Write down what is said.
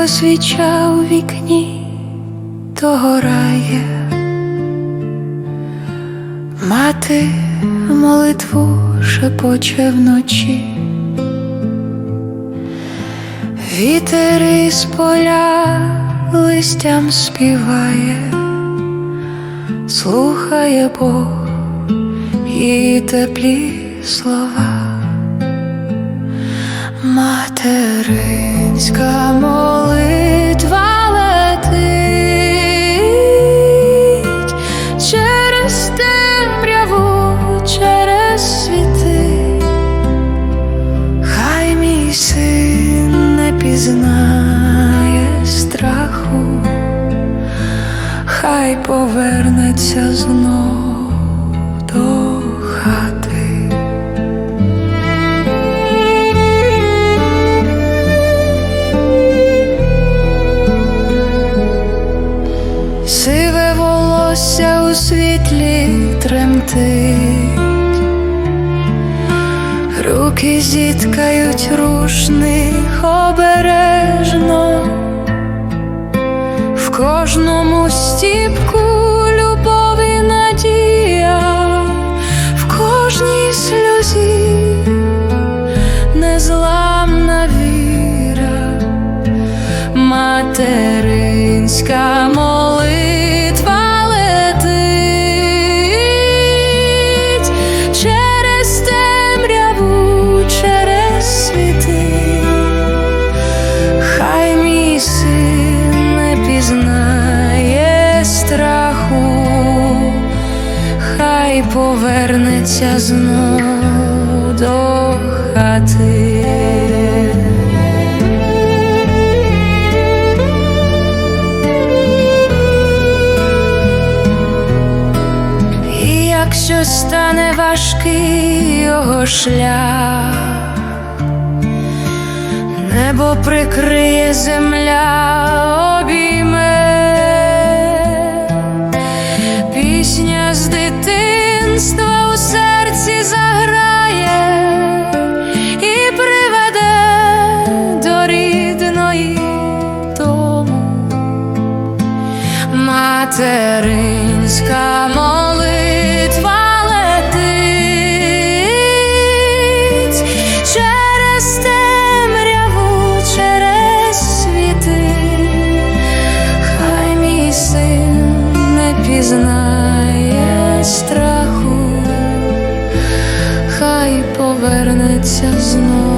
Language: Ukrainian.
свіча у вікні догорає, мати молитву шепоче вночі, вітер із поля листям співає, слухає Бог і теплі слова. Материнська молитва летить через темряву, через світи, хай мій син не пізнає страху, хай повернеться знов волосся у світлі тремтить, руки зіткають рушних обережно, в кожному стіпку любов і надія, в кожній сльозі незламна віра. Материнська молитва хай повернеться знов до хати. Якщо стане важкий його шлях, небо прикриє земля заграє і приведе до рідної материнська молитва летить повернеться знов.